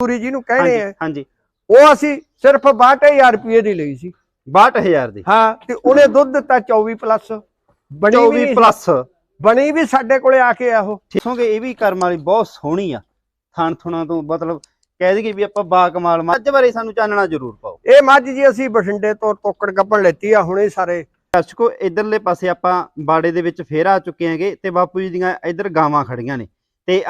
ਪੂਰੀ ਜਿਹਨੂੰ ਕਹਿੰਦੇ ਹਾਂਜੀ ਆ। ਹਾਂਜੀ। ਉਹ ਅਸੀਂ ਸਿਰਫ 62000 ਰੁਪਏ ਦੀ ਲਈ ਸੀ। 62000 ਦੀ। ਹਾਂ ਤੇ ਉਹਨੇ ਦੁੱਧ ਦਿੱਤਾ 24 ਪਲੱਸ। ਬਣੀ ਵੀ 24 ਨਹੀਂ- ਪਲੱਸ। ਬਣੀ ਵੀ ਸਾਡੇ ਕੋਲੇ ਆ ਕੇ ਆ ਉਹ। ਦੇਖੋਗੇ ਇਹ ਵੀ ਕਰਮ ਵਾਲੀ ਬਹੁਤ ਸੋਹਣੀ ਆ। ਥਣ ਥੁਣਾ ਤੋਂ ਮਤਲਬ ਕਹਿ ਦਈਏ ਵੀ ਆਪਾਂ ਬਾ ਕਮਾਲ ਮੱਝ ਬਾਰੇ ਸਾਨੂੰ ਚਾਨਣਾ ਜ਼ਰੂਰ ਪਾਓ। ਇਹ ਮੱਝ ਜੀ ਅਸੀਂ ਬਠਿੰਡੇ ਤੋਂ ਤੋਕੜ ਗੱਪਣ ਲੈਤੀ ਆ ਹੁਣੇ ਸਾਰੇ। ਦਰਸ਼ਕੋ ਇਧਰਲੇ ਪਾਸੇ ਆਪਾਂ ਬਾੜੇ ਦੇ ਵਿੱਚ ਫੇਰ ਆ ਚੁੱਕੇ ਆਂਗੇ ਤੇ ਬਾਪੂ ਜੀ ਦੀਆਂ ਇਧਰ ਗਾਵਾਂ ਖੜੀਆਂ ਨੇ। ਤੇ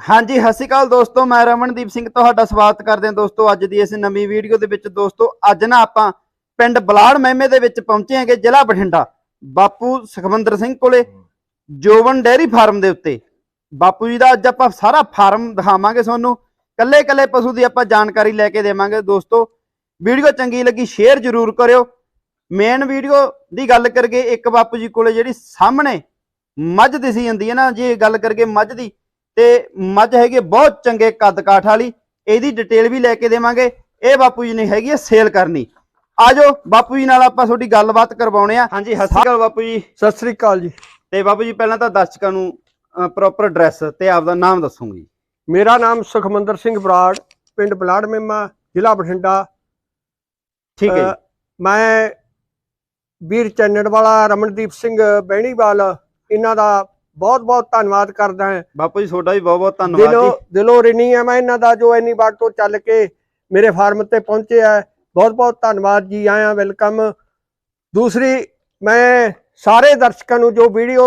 ਹਾਂਜੀ, ਸਤਿ ਸ਼੍ਰੀ ਅਕਾਲ ਦੋਸਤੋ, ਮੈਂ ਰਮਨਦੀਪ ਸਿੰਘ ਤੁਹਾਡਾ ਸਵਾਗਤ ਕਰਦੇ ਹਾਂ ਦੋਸਤੋ ਅੱਜ ਦੀ ਇਸ ਨਵੀਂ ਵੀਡੀਓ ਦੇ ਵਿੱਚ। ਦੋਸਤੋ, ਅੱਜ ਨਾ ਆਪਾਂ ਪਿੰਡ ਬਲਾੜ ਮਹਿਮੇ ਦੇ ਵਿੱਚ ਪਹੁੰਚੇ ਆਂਗੇ ਜ਼ਿਲ੍ਹਾ ਬਠਿੰਡਾ, ਬਾਪੂ ਸੁਖਵਿੰਦਰ ਸਿੰਘ ਕੋਲੇ, ਜੋਵਨ ਡੈਰੀ ਫਾਰਮ ਦੇ ਉੱਤੇ। ਬਾਪੂ ਜੀ ਦਾ ਅੱਜ ਆਪਾਂ ਸਾਰਾ ਫਾਰਮ ਦਿਖਾਵਾਂਗੇ ਤੁਹਾਨੂੰ ਕੱਲੇ ਕੱਲੇ ਪਸ਼ੂ ਦੀ ਆਪਾਂ ਜਾਣਕਾਰੀ ਲੈ ਕੇ ਦੇਵਾਂਗੇ। ਦੋਸਤੋ, ਵੀਡੀਓ ਚੰਗੀ ਲੱਗੀ ਸ਼ੇਅਰ ਜ਼ਰੂਰ ਕਰਿਓ। ਮੇਨ ਵੀਡੀਓ ਦੀ ਗੱਲ ਕਰਗੇ ਇੱਕ ਬਾਪੂ ਜੀ ਕੋਲੇ ਜਿਹੜੀ ਸਾਹਮਣੇ ਮੱਝ ਦਿਸੀ ਜਾਂਦੀ ਹੈ ਨਾ, ਜੇ ਗੱਲ ਕਰਗੇ ਮੱਝ ਦੀ ਤੇ ਮੱਝ ਹੈਗੀ ਬਹੁਤ ਚੰਗੇ ਕੱਦ ਕਾਠ ਵਾਲੀ ਇਹਦੀ ਡਿਟੇਲ ਵੀ ਲੈ ਕੇ ਦੇਵਾਂਗੇ। ਇਹ ਬਾਪੂ ਜੀ ਨੇ ਹੈਗੀ ਹੈ ਸੇਲ ਕਰਨੀ। ਆਜੋ ਬਾਪੂ ਜੀ ਨਾਲ ਆਪਾਂ ਤੁਹਾਡੀ ਗੱਲਬਾਤ ਕਰਵਾਉਣੇ ਆ। ਹਾਂਜੀ ਸਤਿ ਸ਼੍ਰੀ ਅਕਾਲ ਬਾਪੂ ਜੀ। ਸਤਿ ਸ੍ਰੀ ਅਕਾਲ ਜੀ। ਤੇ ਬਾਪੂ ਜੀ ਪਹਿਲਾਂ ਤਾਂ ਦਰਸ਼ਕਾਂ ਨੂੰ ਪ੍ਰੋਪਰ ਐਡਰੈਸ ਤੇ ਆਪਦਾ ਨਾਮ ਦੱਸੂਗੀ। ਮੇਰਾ ਨਾਮ ਸੁਖਮੰਦਰ ਸਿੰਘ ਬਰਾੜ ਪਿੰਡ ਬਲਾੜ ਮੇਮਾ ਜ਼ਿਲ੍ਹਾ ਬਠਿੰਡਾ। ਠੀਕ ਹੈ ਮੈਂ ਵੀਰ ਚੰਨੜ ਵਾਲਾ ਰਮਨਦੀਪ ਸਿੰਘ ਬਹਿਣੀਵਾਲ ਇਹਨਾਂ ਦਾ ਬਹੁਤ ਬਹੁਤ ਧੰਨਵਾਦ ਕਰਦਾ ਹਾਂ। ਬਾਪੂ ਜੀ ਤੁਹਾਡਾ ਵੀ ਬਹੁਤ ਬਹੁਤ ਧੰਨਵਾਦ ਜੀ। ਦਿਲੋਂ ਰਿਣੀ ਹੈ ਮੈਂ ਇਹਨਾਂ ਦਾ ਜੋ ਇੰਨੀ ਵਾਰ ਤੋਂ ਚੱਲ ਕੇ ਮੇਰੇ ਫਾਰਮ ਤੇ ਪਹੁੰਚੇ ਆ। ਬਹੁਤ ਬਹੁਤ ਧੰਨਵਾਦ ਜੀ ਆਇਆਂ ਵੈਲਕਮ। ਦੂਸਰੀ ਮੈਂ ਸਾਰੇ ਦਰਸ਼ਕਾਂ ਨੂੰ ਜੋ ਵੀਡੀਓ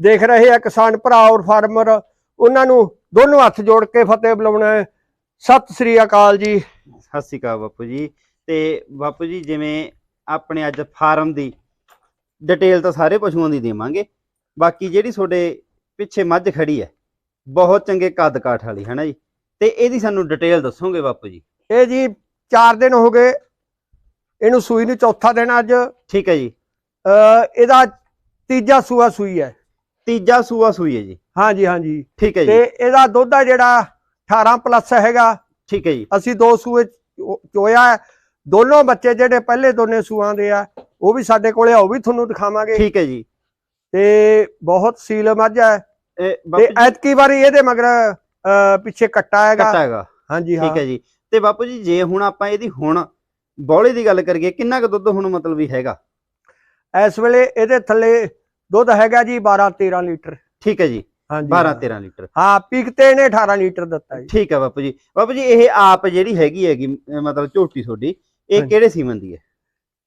ਦੇਖ ਰਹੇ ਆ ਕਿਸਾਨ ਭਰਾ ਔਰ ਫਾਰਮਰ ਉਹਨਾਂ ਨੂੰ ਦੋਨੋਂ ਹੱਥ ਜੋੜ ਕੇ ਫਤਿਹ ਬੁਲਾਉਣਾ ਹੈ। ਸਤਿ ਸ੍ਰੀ ਅਕਾਲ ਜੀ। ਸਤਿ ਸ਼੍ਰੀ ਅਕਾਲ ਬਾਪੂ ਜੀ। ਤੇ ਬਾਪੂ ਜੀ ਜਿਵੇਂ ਆਪਣੇ ਅੱਜ ਫਾਰਮ ਦੀ ਡਿਟੇਲ ਤਾਂ ਸਾਰੇ ਪਸ਼ੂਆਂ ਦੀ ਦੇਵਾਂਗੇ। ਬਾਕੀ ਜਿਹੜੀ ਤੁਹਾਡੇ ਪਿੱਛੇ ਮੱਝ ਖੜੀ ਹੈ ਬਹੁਤ ਚੰਗੇ ਕੱਦ ਕਾਠ ਵਾਲੀ ਹੈ ਨਾ ਜੀ? ਤੇ ਇਹਦੀ ਸਾਨੂੰ ਡਿਟੇਲ ਦੱਸੋਗੇ ਬਾਪੂ ਜੀ? ਇਹ ਜੀ 4 ਦਿਨ ਹੋ ਗਏ ਇਹਨੂੰ ਸੂਈ ਨੂੰ ਚੌਥਾ ਦਿਨ ਅੱਜ। ਠੀਕ ਹੈ ਜੀ। ਅ, ਇਹਦਾ ਤੀਜਾ ਸੂਆ ਸੂਈ ਹੈ। ਤੀਜਾ ਸੂਆ ਸੂਈ ਹੈ ਜੀ। ਹਾਂਜੀ ਹਾਂਜੀ। ਠੀਕ ਹੈ ਤੇ ਜੀ ਇਹਦਾ ਦੁੱਧ ਆ ਜਿਹੜਾ 18 ਪਲੱਸ ਹੈਗਾ। ਠੀਕ ਹੈ ਜੀ। ਅਸੀਂ ਦੋ ਸੂਏ ਚੋਇਆ। ਦੋਨੋਂ ਬੱਚੇ ਜਿਹੜੇ ਪਹਿਲੇ ਦੋਨੇ ਸੂਆਂ ਦੇ ਆ ਉਹ ਵੀ ਸਾਡੇ ਕੋਲੇ ਆ ਉਹ ਵੀ ਤੁਹਾਨੂੰ ਦਿਖਾਵਾਂਗੇ। ਠੀਕ ਹੈ ਜੀ। ਤੇ ਬਹੁਤ ਸੀਲ ਮੱਝ ਹੈ। ਤੇ ਐਤਕੀ ਵਾਰੀ ਇਹਦੇ ਮਗਰ ਪਿੱਛੇ ਕੱਟਾ ਹੈਗਾ। ਕੱਟਾ ਹੈਗਾ। ਹਾਂਜੀ ਹਾਂ। ਠੀਕ ਹੈ ਜੀ। ਤੇ ਬਾਪੂ ਜੀ ਜੇ ਹੁਣ ਆਪਾਂ ਇਹਦੀ ਹੁਣ ਬੌਲੇ ਦੀ ਗੱਲ ਕਰੀਏ ਕਿੰਨਾ ਕੁ ਦੁੱਧ ਹੁਣ ਮਤਲਬ ਵੀ ਹੈਗਾ? ਇਸ ਵੇਲੇ ਇਹਦੇ ਥੱਲੇ ਦੁੱਧ ਹੈਗਾ ਜੀ 12 13 ਲੀਟਰ। ਠੀਕ ਹੈ ਜੀ। ਹਾਂਜੀ 12 ਹਾਂ। 13 ਲੀਟਰ। ਹਾਂ ਪੀਕਤੇ ਇਹਨੇ 18 ਲੀਟਰ ਦਿੱਤਾ ਜੀ। ਠੀਕ ਹੈ ਬਾਪੂ ਜੀ। ਬਾਪੂ ਜੀ ਇਹ ਆਪ ਜਿਹੜੀ ਹੈਗੀ ਹੈਗੀ ਮਤਲਬ ਝੋਟੀ ਤੁਹਾਡੀ ਇਹ। ਕਿਹੜੇ ਸੀਮਨ ਦੀ ਹੈ?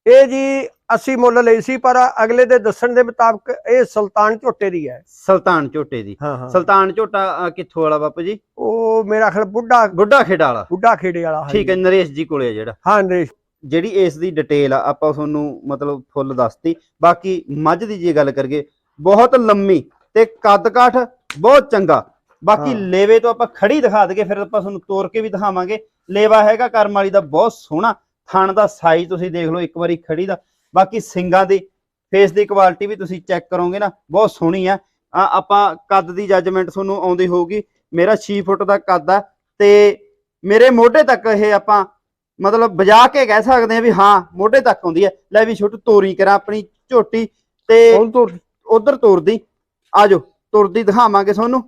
ਇਹ ਜੀ ਅਸੀਂ ਮੁੱਲ ਲਈ ਸੀ ਪਰ ਅਗਲੇ ਦੇ ਦੱਸਣ ਦੇ ਮੁਤਾਬਕ ਇਹ ਸੁਲਤਾਨ ਝੋਟੇ ਦੀ ਹੈ। ਸੁਲਤਾਨ ਝੋਟੇ ਦੀ। ਹਾਂ ਹਾਂ। ਸੁਲਤਾਨ ਝੋਟਾ ਕਿੱਥੋਂ ਵਾਲਾ ਬਾਪੂ ਜੀ? ਉਹ ਮੇਰਾ ਖਿਆਲ ਬੁੱਢਾ ਗੁੱਡਾ ਖੇੜਾ ਵਾਲਾ। ਬੁੱਢਾ ਖੇੜੇ ਵਾਲਾ ਠੀਕ ਹੈ ਨਰੇਸ਼ ਜੀ ਕੋਲੇ ਆ ਜਿਹੜਾ। ਹਾਂ ਨਰੇਸ਼। ਜਿਹੜੀ ਇਸ ਦੀ ਡਿਟੇਲ ਆ ਆਪਾਂ ਤੁਹਾਨੂੰ ਮਤਲਬ ਫੁੱਲ ਦੱਸਤੀ। ਬਾਕੀ ਮੱਝ ਦੀ ਜੇ ਗੱਲ ਕਰੀਏ ਬਹੁਤ ਲੰਮੀ ਤੇ ਕੱਦ ਕਾਠ ਬਹੁਤ ਚੰਗਾ। ਬਾਕੀ ਹਾਂ। ਲੇਵੇ ਤੋਂ ਆਪਾਂ ਖੜੀ ਦਿਖਾ ਦਈਏ ਫਿਰ ਆਪਾਂ ਤੁਹਾਨੂੰ ਤੋੜ ਕੇ ਵੀ ਦਿਖਾਵਾਂਗੇ। ਲੇਵਾ ਹੈਗਾ ਕਰਮ ਵਾਲੀ ਦਾ ਬਹੁਤ ਸੋਹਣਾ। ਥਣ ਦਾ ਸਾਈਜ਼ ਤੁਸੀਂ ਦੇਖ ਲਓ ਇੱਕ ਵਾਰੀ ਖੜੀ ਦਾ। ਬਾਕੀ ਸਿੰਗਾਂ ਦੀ ਫੇਸ ਦੀ ਕੁਆਲਿਟੀ ਵੀ ਤੁਸੀਂ ਚੈੱਕ ਕਰੋਗੇ ਨਾ ਬਹੁਤ ਸੋਹਣੀ ਆ। ਆ ਆਪਾਂ ਕੱਦ ਦੀ ਜੱਜਮੈਂਟ ਤੁਹਾਨੂੰ ਆਉਂਦੀ ਹੋਊਗੀ। ਮੇਰਾ 6 ਫੁੱਟ ਦਾ ਕੱਦ ਆ ਤੇ ਮੇਰੇ ਮੋਢੇ ਤੱਕ ਇਹ ਆਪਾਂ ਮਤਲਬ ਵਜਾ ਕੇ ਕਹਿ ਸਕਦੇ ਆ ਵੀ ਹਾਂ ਮੋਢੇ ਤੱਕ ਆਉਂਦੀ ਹੈ ਲੈ ਵੀ ਛੋਟੂ ਤੋਰੀ ਕਰਾਂ ਆਪਣੀ ਝੋਟੀ ਤੇ ਉਧਰ ਤੁਰਦੀ। ਆਜੋ ਤੁਰਦੀ ਦਿਖਾਵਾਂਗੇ ਤੁਹਾਨੂੰ।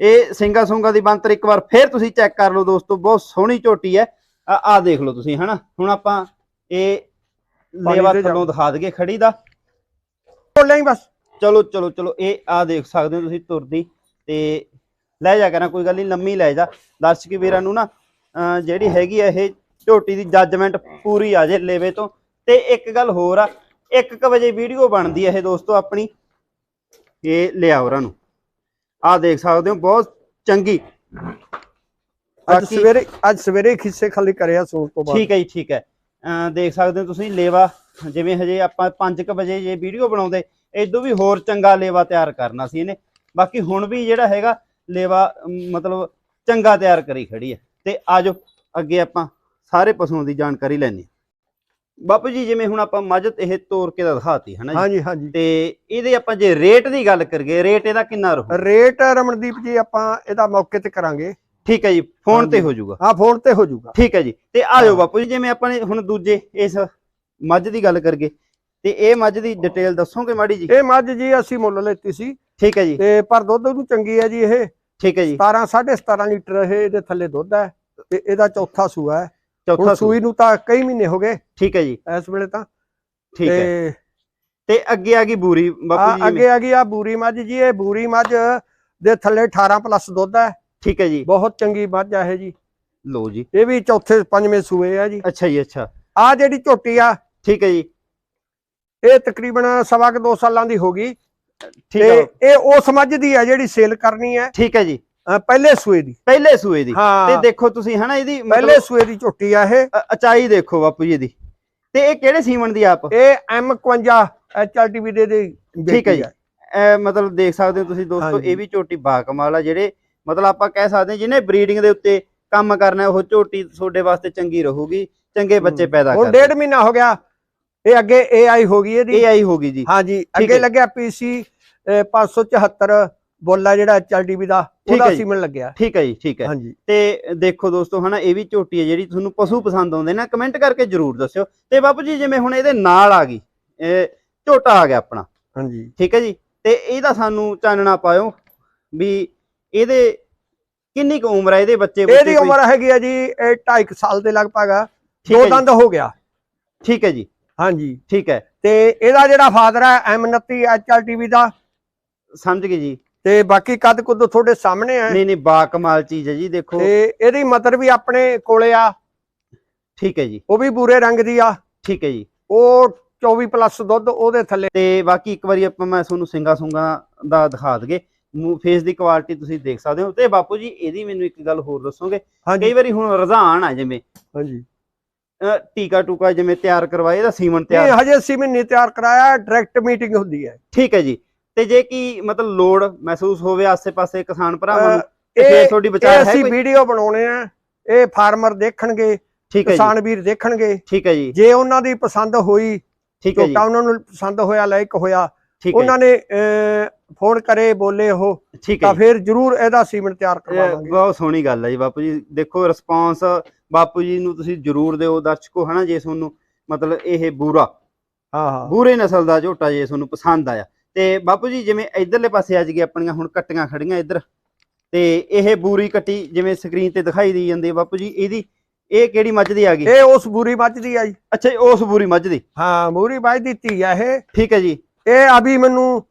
ਇਹ ਸਿੰਗਾ ਸੁੰਗਾ ਦੀ ਬੰਤਰ ਇੱਕ ਵਾਰ ਫੇਰ ਤੁਸੀਂ ਚੈੱਕ ਕਰ ਲਓ ਦੋਸਤੋ ਬਹੁਤ ਸੋਹਣੀ ਝੋਟੀ ਹੈ। ਆ ਦੇਖ ਲਓ ਤੁਸੀਂ ਹਨਾ? ਹੁਣ ਆਪਾਂ ਇਹ ਲੇਵਾ ਤੇ ਥੱਲੋਂ ਦਿਖਾ ਦਈਏ ਖੜੀ ਦਾ। ਬੋਲਿਆ ਹੀ ਬਸ। ਚਲੋ ਚਲੋ ਚਲੋ ਇਹ ਆ ਦੇਖ ਸਕਦੇ ਹੋ ਤੁਸੀਂ ਤੁਰਦੀ। ਤੇ ਲੈ ਜਾ ਕਰਾਂ ਕੋਈ ਗੱਲ ਨਹੀਂ ਲੰਮੀ ਲੈ ਜਾ। ਦਰਸ਼ਕ ਵੀਰਾਂ ਨੂੰ ਨਾ ਜਿਹੜੀ ਹੈਗੀ ਇਹ ਝੋਟੀ ਦੀ ਜੱਜਮੈਂਟ ਪੂਰੀ ਆ ਜੇ ਲੇਵੇ ਤੋਂ। ਤੇ ਇੱਕ ਗੱਲ ਹੋਰ ਆ 1:00 ਵਜੇ ਵੀਡੀਓ ਬਣਦੀ ਹੈ ਇਹ ਦੋਸਤੋ ਆਪਣੀ। ਇਹ ਲਿਆ ਉਹਨਾਂ ਨੂੰ। ਆ ਦੇਖ ਸਕਦੇ ਹੋ ਬਹੁਤ ਚੰਗੀ। ਅੱਜ ਸਵੇਰੇ ਅੱਜ ਸਵੇਰੇ ਖਿੱਸੇ ਖਾਲੀ ਕਰਿਆ ਸੂਣ ਤੋਂ ਬਾਅਦ। ਠੀਕ ਹੈ ਜੀ ਠੀਕ ਹੈ। ਦੇਖ ਸਕਦੇ ਹੋ ਤੁਸੀਂ ਲੇਵਾ ਜਿਵੇਂ ਹਜੇ ਆਪਾਂ 5:00 ਵਜੇ ਜੇ ਵੀਡੀਓ ਬਣਾਉਂਦੇ ਇਦੋਂ ਵੀ ਹੋਰ ਚੰਗਾ ਲੇਵਾ ਤਿਆਰ ਕਰਨਾ ਸੀ ਇਹਨੇ। ਬਾਕੀ ਹੁਣ ਵੀ ਜਿਹੜਾ ਹੈਗਾ ਲੇਵਾ ਮਤਲਬ ਚੰਗਾ ਤਿਆਰ ਕਰੀ ਖੜੀ ਹੈ ਤੇ ਆਜੋ ਅੱਗੇ ਆਪਾਂ ਸਾਰੇ ਪਸ਼ੂਆਂ ਦੀ ਜਾਣਕਾਰੀ ਲੈਣੀ ਬਾਪੂ ਜੀ ਜਿਵੇਂ ਹੁਣ ਆਪਾਂ ਮੱਝ ਇਹ ਤੋੜ ਕੇ ਤਾਂ ਦਿਖਾਤੀ ਹੈ ਨਾ ਜੀ? ਹਾਂਜੀ ਹਾਂਜੀ। ਤੇ ਇਹਦੇ ਆਪਾਂ ਜੇ ਰੇਟ ਦੀ ਗੱਲ ਕਰੀਏ ਰੇਟ ਇਹਦਾ ਕਿੰਨਾ ਰਹੂ? ਰੇਟ ਰਮਨਦੀਪ ਜੀ ਆਪਾਂ ਇਹਦਾ ਮੌਕੇ ਤੇ ਕਰਾਂਗੇ। ਠੀਕ ਹੈ ਜੀ ਫੋਨ ਤੇ। ਹੋ ਜਾਊਗਾ। ਹਾਂ ਫੋਨ ਤੇ ਹੋ ਜਾਊਗਾ। ਠੀਕ ਹੈ ਜੀ ਤੇ ਆਜੋ ਹਾਂ। ਬਾਪੂ ਜੀ ਜਿਵੇਂ ਆਪਾਂ ਨੇ ਹੁਣ ਦੂਜੇ ਇਸ ਮੱਝ ਦੀ ਗੱਲ ਕਰਗੇ ਤੇ ਇਹ ਮੱਝ ਦੀ ਡਿਟੇਲ ਦੱਸੋਗੇ ਮਾੜੀ ਜੀ? ਇਹ ਮੱਝ ਜੀ ਅਸੀਂ ਮੁੱਲ ਲੈਤੀ ਸੀ। ਠੀਕ ਹੈ ਜੀ। ਤੇ ਪਰ ਦੁੱਧ ਨੂੰ ਚੰਗੀ ਹੈ ਜੀ ਇਹ। ਠੀਕ ਹੈ ਜੀ। 17 17.5 ਲੀਟਰ ਇਹ ਇਹਦੇ ਥੱਲੇ ਦੁੱਧ ਹੈ ਤੇ ਇਹਦਾ ਚੌਥਾ ਸੂਆ ਹੈ। ਚੌਥਾ ਸੂਈ ਨੂੰ ਤਾਂ ਕਈ ਮਹੀਨੇ ਹੋ ਗਏ। ਠੀਕ ਹੈ ਜੀ। ਇਸ ਵੇਲੇ ਤਾਂ। ਠੀਕ ਹੈ। ਤੇ ਅੱਗੇ ਆ ਗਈ ਬੂਰੀ ਬਾਪੂ ਆ ਜੀ ਅੱਗੇ ਆ ਗਈ ਆ ਬੂਰੀ ਮੱਝ ਜੀ ਇਹ ਬੂਰੀ ਮੱਝ ਦੇ ਥੱਲੇ 18 ਪਲੱਸ ਦੁੱਧ ਹੈ। ਠੀਕ ਹੈ ਜੀ। ਬਹੁਤ ਚੰਗੀ ਮੱਝ ਆ ਇਹ ਜੀ। ਲਓ ਜੀ। ਇਹ ਵੀ ਚੌਥੇ ਪੰਜਵੇਂ ਸੂਏ ਆ ਜੀ। ਅੱਛਾ ਜੀ ਅੱਛਾ। ਆ ਜਿਹੜੀ ਝੋਟੀ ਆ ਠੀਕ ਹੈ ਜੀ। ਇਹ ਤਕਰੀਬਨ ਸਵਾ ਕੁ ਦੋ ਸਾਲਾਂ ਦੀ ਹੋ ਗਈ। ਠੀਕ ਤੇ ਹੈ ਇਹ ਉਸ ਮੱਝ ਦੀ ਆ ਜਿਹੜੀ ਸੇਲ ਕਰਨੀ ਹੈ ਠੀਕ ਹੈ ਜੀ। ਪਹਿਲੇ ਸੂਏ ਦੀ। ਪਹਿਲੇ ਸੂਏ ਦੀ। ਤੇ ਦੇਖੋ ਤੁਸੀਂ ਹਨਾ ਇਹਦੀ ਪਹਿਲੇ ਸੂਏ ਦੀ ਝੋਟੀ ਆ ਇਹ। ਅਚਾਈ ਦੇਖੋ ਬਾਪੂ ਜੀ ਦੀ ਤੇ ਇਹ ਕਿਹੜੇ ਸੀਮਨ ਦੀ ਆਪ? ਇਹ M51 HLTV ਦੇ ਦੀ ਠੀਕ ਹੈ ਜੀ। ਇਹ ਮਤਲਬ ਦੇਖ ਸਕਦੇ ਹੋ ਤੁਸੀਂ ਦੋਸਤੋ। ਇਹ ਵੀ ਝੋਟੀ ਬਾਕਮਾਲ ਆ ਜਿਹੜੇ ਮਤਲਬ ਆਪਾਂ ਕਹਿ ਸਕਦੇ ਹਾਂ ਜਿਹਨੇ ਬਰੀਡਿੰਗ ਦੇ ਉੱਤੇ ਕੰਮ ਕਰਨਾ ਉਹ ਝੋਟੀ ਤੁਹਾਡੇ ਵਾਸਤੇ ਚੰਗੀ ਰਹੂਗੀ ਚੰਗੇ ਬੱਚੇ ਹੂੰ। ਪੈਦਾ ਹੁਣ ਕਰ ਡੇਢ ਮਹੀਨਾ ਹੋ ਗਿਆ ਇਹ ਅੱਗੇ AI ਹੋ ਗਈ ਇਹਦੀ। ਇਹ ਆਈ ਹੋਗੀ ਜੀ। ਹਾਂਜੀ ਹੈ। ਅੱਗੇ ਲੱਗਿਆ PC 574 ਬੋਲਾ ਜਿਹੜਾ HLTV ਦਾ ਉਹਦਾ ਹੈ। ਸੀਮਨ ਲੱਗਿਆ। ਠੀਕ ਹੈ ਜੀ ਠੀਕ ਹੈ। ਹਾਂਜੀ। ਤੇ ਦੇਖੋ ਦੋਸਤੋ ਹਨਾ ਇਹ ਵੀ ਝੋਟੀ ਹੈ ਜਿਹੜੀ ਤੁਹਾਨੂੰ ਪਸ਼ੂ ਪਸੰਦ ਆਉਂਦੇ ਨਾ ਕਮੈਂਟ ਕਰਕੇ ਜਰੂਰ ਦੱਸਿਓ। ਤੇ ਬਾਪੂ ਜੀ ਜਿਵੇਂ ਹੁਣ ਇਹਦੇ ਨਾਲ ਆ ਗਈ ਇਹ ਝੋਟਾ ਆ ਗਿਆ ਆਪਣਾ। ਹਾਂਜੀ। ਠੀਕ ਹੈ ਜੀ। ਤੇ ਇਹਦਾ ਸਾਨੂੰ ਚਾਨਣਾ ਪਾਇਓ ਵੀ ਇਹਦੇ ਕਿੰਨੀ ਕੁ ਉਮਰ ਹੈ ਇਹਦੇ ਬੱਚੇ ਇਹਦੀ? ਉਮਰ ਹੈਗੀ ਆ ਜੀ ਇਹ 2.5 ਸਾਲ ਦੇ ਲਗਭਗ ਆ। ਦੋ ਦੰਦ ਹੋ ਗਿਆ। ਠੀਕ ਹੈ ਜੀ। ਹਾਂਜੀ। ਠੀਕ ਹੈ। ਤੇ ਇਹਦਾ ਜਿਹੜਾ ਫਾਦਰ ਹੈ M29 HLTV ਦਾ। ਸਮਝ ਗਏ ਜੀ। ਤੇ ਬਾਕੀ ਕੱਦ ਕੁੱਦ ਤੁਹਾਡੇ ਸਾਹਮਣੇ ਹੈ ਨਹੀਂ ਨਹੀਂ ਬਾ ਕਮਾਲ ਚੀਜ਼ ਹੈ ਜੀ ਦੇਖੋ। ਤੇ ਇਹਦੀ ਮਦਰ ਵੀ ਆਪਣੇ ਕੋਲੇ ਆ। ਠੀਕ ਹੈ ਜੀ। ਉਹ ਵੀ ਬੂਰੇ ਰੰਗ ਦੀ ਆ। ਠੀਕ ਹੈ ਜੀ। ਉਹ 24 ਪਲੱਸ ਦੁੱਧ ਉਹਦੇ ਥੱਲੇ। ਤੇ ਬਾਕੀ ਇੱਕ ਵਾਰੀ ਆਪਾਂ ਮੈਂ ਤੁਹਾਨੂੰ ਸਿੰਗਾ ਸੁੰਗਾ ਦਾ ਦਿਖਾ ਦਗੇ। ਫੇਸ ਦੀ ਕੁਆਲਿਟੀ ਤੁਸੀਂ ਦੇਖ ਸਕਦੇ ਹੋ। ਤੇ ਬਾਪੂ ਜੀ ਇਹਦੀ ਮੈਨੂੰ ਇੱਕ ਗੱਲ ਹੋਰ ਦੱਸੋਗੇ। ਕਈ ਵਾਰੀ ਹੁਣ ਰੁਝਾਨ ਆ ਜਿਵੇਂ ਹਾਂਜੀ। ਟੀਕਾ ਟੂਕਾ ਜਿਵੇਂ ਤਿਆਰ ਕਰਵਾਏ ਇਹਦਾ ਸੀਮਨ ਇਹ ਤਿਆਰ ਹਜੇ ਸੀ ਮਹੀਨੇ ਤਿਆਰ ਕਰਾਇਆ ਡਾਇਰੈਕਟ ਮੀਟਿੰਗ ਹੁੰਦੀ ਹੈ। ਠੀਕ ਹੈ ਜੀ। ਤੇ ਜੇ ਕੀ ਮਤਲਬ ਲੋੜ ਮਹਿਸੂਸ ਹੋਵੇ ਆਸੇ-ਪਾਸੇ ਕਿਸਾਨ ਭਰਾਵਾਂ ਨੂੰ ਤੇ ਇਹ ਤੁਹਾਡੀ ਵਿਚਾਰ ਹੈ ਅਸੀਂ ਵੀਡੀਓ ਬਣਾਉਣੇ ਆ। ਇਹ ਫਾਰਮਰ ਦੇਖਣਗੇ ਠੀਕ ਹੈ ਜੀ। ਕਿਸਾਨ ਵੀਰ ਦੇਖਣਗੇ। ਠੀਕ ਹੈ ਜੀ। ਜੇ ਉਹਨਾਂ ਦੀ ਪਸੰਦ ਹੋਈ ਠੀਕ ਹੈ ਜੀ। ਝੋਟਾ ਉਹਨਾਂ ਨੂੰ ਪਸੰਦ ਹੋਇਆ ਲਾਇਕ ਹੋਇਆ। ਉਹਨਾਂ ਨੇ ਫੋਨ ਕਰੇ ਬੋਲੇ ਉਹ ਠੀਕ ਹੈ ਤਾਂ। ਫਿਰ ਜ਼ਰੂਰ ਇਹਦਾ ਸੀਮਨ ਤਿਆਰ ਕਰਵਾਵਾਂਗੇ ਬਹੁਤ ਸੋਹਣੀ ਗੱਲ ਹੈ ਜੀ ਬਾਪੂ ਜੀ। ਦੇਖੋ ਰਿਸਪਾਂਸ ਬਾਪੂ ਜੀ ਨੂੰ ਤੁਸੀਂ ਜਰੂਰ ਦਿਓ ਦਰਸ਼ਕੋ ਹਨਾ ਜੇ ਤੁਹਾਨੂੰ ਮਤਲਬ ਇਹ ਬੂਰਾ ਹਾਂ ਹਾਂ। ਬੂਰੇ ਨਸਲ ਦਾ ਝੋਟਾ ਜੇ ਤੁਹਾਨੂੰ ਪਸੰਦ ਆਇਆ। ਤੇ ਬਾਪੂ ਜੀ ਜਿਵੇਂ ਇਧਰਲੇ ਪਾਸੇ ਆ ਜੀ ਆਪਣੀਆਂ ਹੁਣ ਕੱਟੀਆਂ ਖੜੀਆਂ ਇੱਧਰ ਤੇ ਇਹ ਬੂਰੀ ਕੱਟੀ ਜਿਵੇਂ ਸਕਰੀਨ ਤੇ ਦਿਖਾਈ ਦੀ ਜਾਂਦੀ ਹੈ ਬਾਪੂ ਜੀ ਇਹਦੀ ਇਹ ਕਿਹੜੀ ਮੱਝ ਦੀ ਆ ਗਈ? ਇਹ ਉਸ ਬੂਰੀ ਮੱਝ ਦੀ ਆ ਜੀ। ਅੱਛਾ ਉਸ ਬੂਰੀ ਮੱਝ ਦੀ। ਹਾਂ ਮੂਰੀ ਮੱਝ ਦੀ ਧੀ ਆ ਇਹ। ਠੀਕ ਹੈ ਜੀ। ਇਹ ਅਭੀ ਮੈਨੂੰ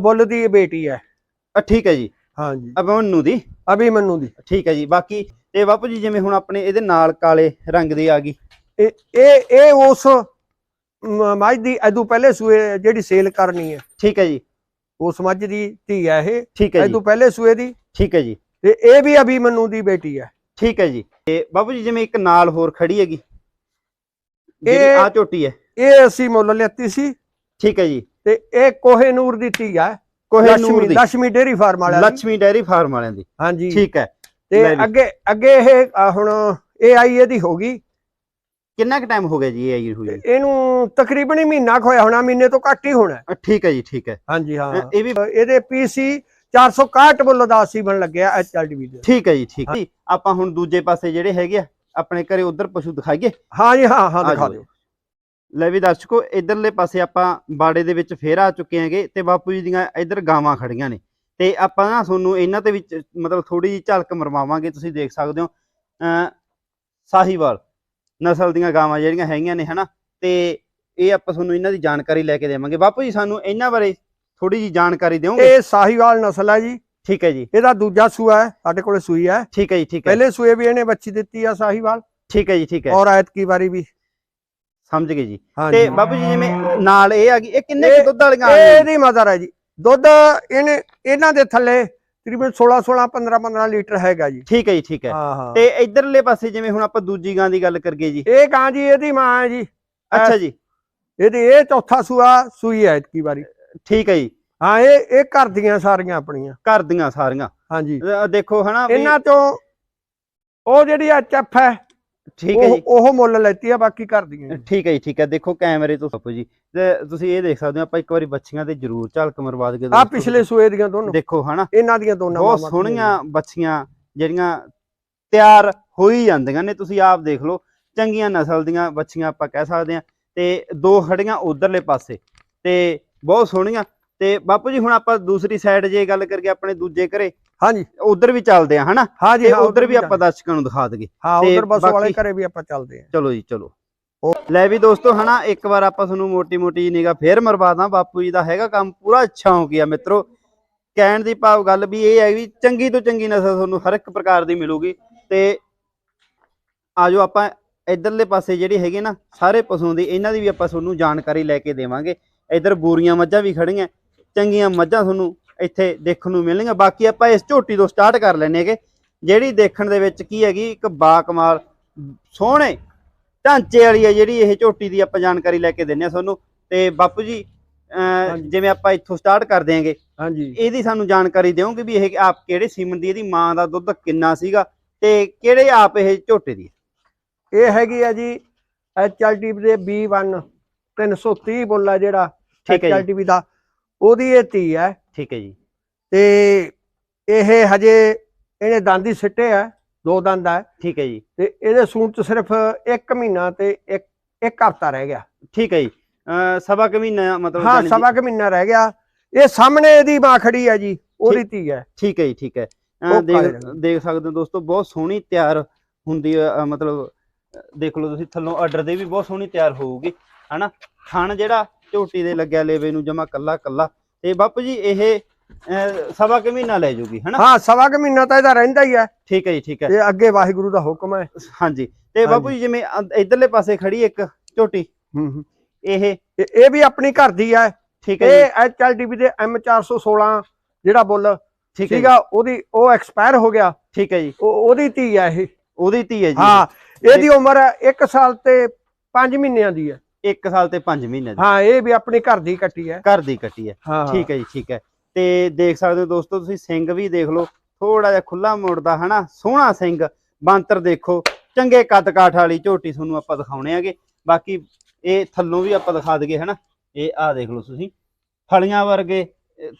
ਬੁੱਲ ਦੀ ਬੇਟੀ ਹੈ। ਅ, ਠੀਕ ਹੈ ਜੀ। ਹਾਂਜੀ। ਅਬਨੂ ਦੀ? ਅਭੀ ਮੈਨੂੰ ਦੀ। ਠੀਕ ਹੈ ਜੀ ਬਾਕੀ ਤੇ ਬਾਪੂ ਜੀ ਜਿਵੇਂ ਹੁਣ ਆਪਣੇ ਇਹਦੇ ਨਾਲ ਕਾਲੇ ਰੰਗ ਦੀ ਆ ਗਈ। ਇਹ ਇਹ ਇਹ ਉਸ ਮ- ਮੱਝ ਦੀ ਐਦੂ ਪਹਿਲੇ ਸੂਏ ਜਿਹੜੀ ਸੇਲ ਕਰਨੀ ਹੈ। ਠੀਕ ਹੈ ਜੀ। ਉਸ ਮੱਝ ਦੀ ਧੀ ਹੈ ਇਹ। ਠੀਕ ਹੈ ਜੀ। ਐਦੂ ਪਹਿਲੇ ਸੂਏ ਦੀ। ਠੀਕ ਹੈ ਜੀ। ਤੇ ਇਹ ਵੀ ਅਭੀ ਮੈਨੂੰ ਦੀ ਬੇਟੀ ਹੈ। ਠੀਕ ਹੈ ਜੀ। ਤੇ ਬਾਪੂ ਜੀ ਜਿਵੇਂ ਇੱਕ ਨਾਲ ਹੋਰ ਖੜੀ ਹੈਗੀ। ਜਿਹੜੀ ਇਹ- ਆ ਝੋਟੀ ਹੈ। ਇਹ ਅਸੀਂ ਮੁੱਲ ਲੈਤੀ ਸੀ। ਠੀਕ ਹੈ ਜੀ। ਤੇ ਇਹ ਕੋਹੇ ਨੂਰ ਦੀ ਧੀ ਆ ਕੋਹੇ ਨੂਰ ਦੀ। ਲక్ష్ਮੀ ਡੇਰੀ ਫਾਰਮ ਵਾਲਿਆਂ ਦੀ। ਲక్ష్ਮੀ ਡੇਰੀ ਫਾਰਮ ਵਾਲਿਆਂ ਦੀ। ਹਾਂਜੀ। ਠੀਕ ਹੈ। ਤੇ ਅੱਗੇ ਅੱਗੇ ਇਹ ਹੁਣ ਇਹ ਆਈ ਇਹਦੀ ਹੋ ਗਈ। ਕਿੰਨਾ ਕੁ ਟਾਈਮ ਹੋ ਗਿਆ ਜੀ ਇਹ ਆਈ ਹੋਈ? ਇਹਨੂੰ ਤਕਰੀਬਨ ਹੀ ਮਹੀਨਾ ਹੋਇਆ ਹੋਣਾ ਮਹੀਨੇ ਤੋਂ ਘੱਟ ਹੀ ਹੋਣਾ। ਠੀਕ ਹੈ ਜੀ ਠੀਕ ਹੈ। ਹਾਂਜੀ ਹਾਂ। ਇਹ ਵੀ ਇਹਦੇ ਪੀਸੀ 461 ਵੱਲੋਂ ਦਾ ਸੀ ਬਣ ਲੱਗਿਆ ਐਚਐਲਡੀਵੀ ਦੇ। ਠੀਕ ਹੈ ਜੀ ਠੀਕ ਹੈ। ਆਪਾਂ ਹੁਣ ਦੂਜੇ ਪਾਸੇ ਜਿਹੜੇ ਹੈਗੇ ਆ ਆਪਣੇ ਘਰੇ ਉਧਰ ਪਸ਼ੂ ਦਿਖਾਈਏ। ਹਾਂ ਜੀ ਹਾਂ ਹਾਂ ਦਿਖਾ ਦਿਓ। ਲੈ ਵੀ ਦਰਸ਼ਕੋ ਇਧਰਲੇ ਪਾਸੇ ਆਪਾਂ ਬਾੜੇ ਦੇ ਵਿੱਚ ਫੇਰ ਆ ਚੁੱਕੇ ਆਂਗੇ ਤੇ ਬਾਪੂ ਜੀ ਦੀਆਂ ਇਧਰ ਗਾਵਾਂ ਖੜੀਆਂ ਨੇ। ਤੇ ਆਪਾਂ ਨਾ ਤੁਹਾਨੂੰ ਇਹਨਾਂ ਦੇ ਵਿੱਚ ਮਤਲਬ ਥੋੜੀ ਜਿਹੀ ਝਲਕ ਮਰਵਾਵਾਂਗੇ ਤੁਸੀਂ ਦੇਖ ਸਕਦੇ ਹੋ। ਅ ਸਾਹੀਵਾਲ ਨਸਲ ਦੀਆਂ ਗਾਵਾਂ ਜਿਹੜੀਆਂ ਹੈਗੀਆਂ ਨੇ ਹਨਾ? ਤੇ ਇਹ ਆਪਾਂ ਤੁਹਾਨੂੰ ਇਹਨਾਂ ਦੀ ਜਾਣਕਾਰੀ ਲੈ ਕੇ ਦੇਵਾਂਗੇ। ਬਾਪੂ ਜੀ ਸਾਨੂੰ ਇਹਨਾਂ ਬਾਰੇ ਥੋੜੀ ਜਿਹੀ ਜਾਣਕਾਰੀ ਦਿਓਗੇ? ਇਹ ਸਾਹੀਵਾਲ ਨਸਲ ਹੈ ਜੀ। ਠੀਕ ਹੈ ਜੀ। ਇਹਦਾ ਦੂਜਾ ਸੂਆ ਹੈ ਸਾਡੇ ਕੋਲੇ ਸੂਈ ਹੈ। ਠੀਕ ਹੈ ਜੀ ਠੀਕ ਹੈ। ਪਹਿਲੇ ਸੂਏ ਵੀ ਇਹਨੇ ਬੱਚੀ ਦਿੱਤੀ ਆ ਸਾਹੀਵਾਲ। ਠੀਕ ਹੈ ਜੀ ਠੀਕ ਹੈ। ਔਰ ਐਤਕੀ ਵਾਰੀ ਵੀ ਸਮਝ ਗਏ ਜੀ। ਤੇ ਬਾਪੂ ਜੀ ਜਿਵੇਂ ਨਾਲ ਇਹ ਆ ਗਈ ਇਹ ਕਿੰਨੇ ਕੁ ਦੁੱਧ ਵਾਲੀਆਂ ਆ ਇਹ ਇਹਦੀ ਮਦਰ ਹੈ ਜੀ। ਦੁੱਧ ਇਹਨੇ ਇਹਨਾਂ ਦੇ ਥੱਲੇ ਤਕਰੀਬਨ 16 16 15 15 ਲੀਟਰ ਹੈਗਾ ਜੀ। ਠੀਕ ਹੈ ਜੀ ਠੀਕ ਹੈ। ਤੇ ਇਧਰਲੇ ਪਾਸੇ ਜਿਵੇਂ ਹੁਣ ਆਪਾਂ ਦੂਜੀ ਗਾਂ ਦੀ ਗੱਲ ਕਰਗੇ ਜੀ। ਇਹ ਗਾਂ ਜੀ ਇਹਦੀ ਮਾਂ ਹੈ ਜੀ। ਅੱਛਾ ਜੀ। ਇਹਦੀ ਇਹ ਚੌਥਾ ਸੂਆ ਸੂਈ ਹੈ ਇਤਕੀ ਵਾਰੀ। ਠੀਕ ਹੈ ਜੀ। ਹਾਂ ਇਹ ਇਹ ਘਰ ਦੀਆਂ ਸਾਰੀਆਂ ਆਪਣੀਆਂ। ਘਰ ਦੀਆਂ ਸਾਰੀਆਂ। ਹਾਂਜੀ। ਦੇਖੋ ਹਨਾ ਇਹਨਾਂ ਤੋਂ ਉਹ ਜਿਹੜੀ ਆ ਚੱਫ ਹੈ ਠੀਕ ਹੈ ਜੀ। ਉਹ ਮੁੱਲ ਲੈਤੀ ਆ ਬਾਕੀ ਘਰ ਦੀਆਂ ਠੀਕ ਹੈ ਜੀ ਠੀਕ ਹੈ। ਦੇਖੋ ਕੈਮਰੇ ਤੋਂ ਬਾਪੂ ਜੀ। ਤੇ ਤੁਸੀਂ ਇਹ ਦੇਖ ਸਕਦੇ ਹੋ ਆਪਾਂ ਇੱਕ ਵਾਰੀ ਬੱਚੀਆਂ ਤੇ ਜ਼ਰੂਰ ਝਲਕ ਮਰਵਾ ਦਗੇ ਆ ਪਿਛਲੇ ਸੂਏ ਦੀਆਂ ਦੋਨੋਂ। ਦੇਖੋ ਹਨਾ? ਇਹਨਾਂ ਦੀਆਂ ਦੋਨਾਂ ਬਹੁਤ ਸੋਹਣੀਆਂ ਬੱਚੀਆਂ ਜਿਹੜੀਆਂ ਤਿਆਰ ਹੋਈ ਜਾਂਦੀਆਂ ਨੇ। ਤੁਸੀਂ ਆਪ ਦੇਖ ਲਓ ਚੰਗੀਆਂ ਨਸਲ ਦੀਆਂ ਬੱਚੀਆਂ ਆਪਾਂ ਕਹਿ ਸਕਦੇ ਹਾਂ। ਤੇ ਦੋ ਖੜੀਆਂ ਉਧਰਲੇ ਪਾਸੇ। ਤੇ ਬਹੁਤ ਸੋਹਣੀਆਂ। ਤੇ ਬਾਪੂ ਜੀ ਹੁਣ ਆਪਾਂ ਦੂਸਰੀ ਸਾਈਡ ਜੇ ਗੱਲ ਕਰੀਏ ਆਪਣੇ ਦੂਜੇ ਘਰੇ ਹਾਂਜੀ। ਉਧਰ ਵੀ ਚੱਲਦੇ ਆ ਹਨਾ? ਹਾਂਜੀ ਉਧਰ ਵੀ ਆਪਾਂ ਦਰਸ਼ਕਾਂ ਨੂੰ ਦਿਖਾ ਦਈਏ। ਹਾਂ ਉਧਰ ਬਸ ਵਾਲੇ ਘਰੇ ਵੀ ਆਪਾਂ ਚੱਲਦੇ ਆ। ਚਲੋ ਜੀ ਚਲੋ। ਲੈ ਵੀ ਦੋਸਤੋ ਹਨਾ ਇੱਕ ਵਾਰ ਆਪਾਂ ਤੁਹਾਨੂੰ ਮੋਟੀ ਮੋਟੀ ਨਿਗਾ ਫੇਰ ਮਰਵਾਦਾ ਬਾਪੂ ਜੀ ਦਾ ਹੈਗਾ ਕੰਮ ਪੂਰਾ ਅੱਛਾ ਹੋ ਗਿਆ ਮਿੱਤਰੋ। ਕਹਿਣ ਦੀ ਭਾਵ ਗੱਲ ਵੀ ਇਹ ਹੈ ਵੀ ਚੰਗੀ ਤੋਂ ਚੰਗੀ ਨਸਲ ਤੁਹਾਨੂੰ ਹਰ ਇੱਕ ਪ੍ਰਕਾਰ ਦੀ ਮਿਲੂਗੀ। ਤੇ ਆਜੋ ਆਪਾਂ ਇਧਰਲੇ ਪਾਸੇ ਜਿਹੜੀ ਹੈਗੇ ਨਾ ਸਾਰੇ ਪਸ਼ੂਆਂ ਦੀ ਇਹਨਾਂ ਦੀ ਵੀ ਆਪਾਂ ਤੁਹਾਨੂੰ ਜਾਣਕਾਰੀ ਲੈ ਕੇ ਦੇਵਾਂਗੇ। ਇਧਰ ਬੂਰੀਆਂ ਮੱਝਾਂ ਵੀ ਖੜੀਆਂ। ਚੰਗੀਆਂ ਮੱਝਾਂ ਤੁਹਾਨੂੰ ਇੱਥੇ ਦੇਖਣ ਨੂੰ ਮਿਲਣਗੀਆਂ। ਬਾਕੀ ਆਪਾਂ ਇਸ ਝੋਟੀ ਤੋਂ ਸਟਾਰਟ ਕਰ ਲੈਨੇ ਹੈਗੇ। ਜਿਹੜੀ ਦੇਖਣ ਦੇ ਵਿੱਚ ਕੀ ਹੈਗੀ ਇੱਕ ਬਾ ਕਮਾਲ ਸੋਹਣੇ ਢਾਂਚੇ ਵਾਲੀ ਹੈ ਜਿਹੜੀ ਇਹ ਝੋਟੀ ਦੀ ਆਪਾਂ ਜਾਣਕਾਰੀ ਲੈ ਕੇ ਦਿੰਨੇ ਆ ਤੁਹਾਨੂੰ। ਤੇ ਬਾਪੂ ਜੀ। ਜਿਵੇਂ ਆਪਾਂ ਇੱਥੋਂ ਸਟਾਰਟ ਕਰ ਦਿਆਂਗੇ ਹਾਂਜੀ। ਇਹਦੀ ਸਾਨੂੰ ਜਾਣਕਾਰੀ ਦਿਓਗੇ ਵੀ ਇਹ ਆਪ ਕਿਹੜੇ ਸੀਮਨ ਦੀ ਇਹਦੀ ਮਾਂ ਦਾ ਦੁੱਧ ਕਿੰਨਾ ਸੀਗਾ ਤੇ ਕਿਹੜੇ ਆਪ ਇਹ ਝੋਟੇ ਦੀ ਇਹ ਹੈਗੀ ਆ ਜੀ ਐਚਐਲਟੀ ਦੇ B1 330 ਬੋਲਾ ਜਿਹੜਾ ਐਚਐਲਟੀ ਦਾ। ਉਹਦੀ ਇਹ ਧੀ ਹੈ। ਠੀਕ ਹੈ ਜੀ। ਤੇ ਇਹ ਹਜੇ ਇਹਨੇ ਦੰਦ ਹੀ ਸਿੱਟੇ ਆ ਦੋ ਦੰਦ ਆ। ਠੀਕ ਹੈ ਜੀ। ਤੇ ਇਹਦੇ ਸੂਣ ਚ ਸਿਰਫ 1 ਮਹੀਨਾ ਤੇ ਇੱਕ ਇੱਕ ਹਫਤਾ ਰਹਿ ਗਿਆ। ਠੀਕ ਹੈ ਜੀ। ਸਵਾ ਕੁ ਮਹੀਨਾ ਮਤਲਬ ਹਾਂ ਸਵਾ ਕੁ ਮਹੀਨਾ ਰਹਿ ਗਿਆ। ਇਹ ਸਾਹਮਣੇ ਇਹਦੀ ਮਾਂ ਖੜੀ ਹੈ ਜੀ ਉਹਦੀ ਧੀ ਹੈ। ਠੀਕ ਹੈ ਜੀ ਠੀਕ ਹੈ। ਦੇਖ ਦੇਖ ਸਕਦੇ ਹੋ ਦੋਸਤੋ ਬਹੁਤ ਸੋਹਣੀ ਤਿਆਰ ਹੁੰਦੀ ਹੈ ਮਤਲਬ ਦੇਖ ਲਓ ਤੁਸੀਂ ਥੱਲੋਂ ਆਰਡਰ ਦੇ ਵੀ ਬਹੁਤ ਸੋਹਣੀ ਤਿਆਰ ਹੋਊਗੀ। ਹਨਾ? ਥਣ ਜਿਹੜਾ ਝੋਟੀ ਦੇ ਲੱਗਿਆ ਲੇਵੇ ਨੂੰ ਜਮਾ ਕੱਲਾ ਕੱਲਾ। ਤੇ ਬਾਪੂ ਜੀ ਇਹ ਸਵਾ ਕੁ ਮਹੀਨਾ ਲੈ ਜੂਗੀ ਹਨਾ? ਹਾਂ ਸਵਾ ਕੁ ਮਹੀਨਾ ਤਾਂ ਇਹਦਾ ਰਹਿੰਦਾ ਹੀ ਹੈ। ਠੀਕ ਹੈ ਜੀ ਠੀਕ ਹੈ। ਤੇ ਅੱਗੇ ਵਾਹਿਗੁਰੂ ਦਾ ਹੁਕਮ ਹੈ। ਹਾਂਜੀ। ਤੇ ਬਾਪੂ ਜੀ ਜਿਵੇਂ ਇਧਰਲੇ ਪਾਸੇ ਖੜੀ ਇੱਕ ਝੋਟੀ। ਹੂੰ ਹੂੰ। ਇਹ ਇਹ ਵੀ ਆਪਣੀ ਘਰ ਦੀ ਹੈ। ਠੀਕ ਹੈ ਜੀ। ਇਹ ਐਚਐਲਟੀਵੀ ਦੇ M416 ਜਿਹੜਾ ਬੁੱਲ ਠੀਕ ਹੈ ਉਹਦੀ ਉਹ ਐਕਸਪਾਇਰ ਹੋ ਗਿਆ। ਠੀਕ ਹੈ ਜੀ। ਉਹ ਉਹਦੀ ਧੀ ਹੈ ਇਹ। ਉਹਦੀ ਧੀ ਹੈ ਜੀ। ਹਾਂ ਇਹਦੀ ਉਮਰ 1 ਸਾਲ ਤੇ 5 ਮਹੀਨਿਆਂ ਦੀ ਹੈ। 1 ਸਾਲ ਤੇ 5 ਮਹੀਨੇ ਦੀ। ਹਾਂ ਇਹ ਵੀ ਆਪਣੀ ਘਰ ਦੀ ਕੱਟੀ ਹੈ। ਘਰ ਦੀ ਕੱਟੀ ਹੈ। ਹਾਂ ਠੀਕ ਹੈ ਜੀ ਠੀਕ ਹੈ। ਤੇ ਦੇਖ ਸਕਦੇ ਹੋ ਦੋਸਤੋ ਤੁਸੀਂ ਸਿੰਘ ਵੀ ਦੇਖ ਲਓ। ਥੋੜਾ ਜਿਹਾ ਖੁੱਲਾ ਮੁੜਦਾ ਹਨਾ? ਸੋਹਣਾ ਸਿੰਘ ਬਾਂਤਰ ਦੇਖੋ। ਚੰਗੇ ਕੱਦ ਕਾਠ ਵਾਲੀ ਝੋਟੀ ਤੁਹਾਨੂੰ ਆਪਾਂ ਦਿਖਾਉਣੇ ਆਗੇ ਬਾਕੀ ਇਹ ਥੱਲੋਂ ਵੀ ਆਪਾਂ ਦਿਖਾ ਦਈਏ ਹਨਾ? ਇਹ ਆ ਦੇਖ ਲਓ ਤੁਸੀਂ। ਫਲੀਆਂ ਵਰਗੇ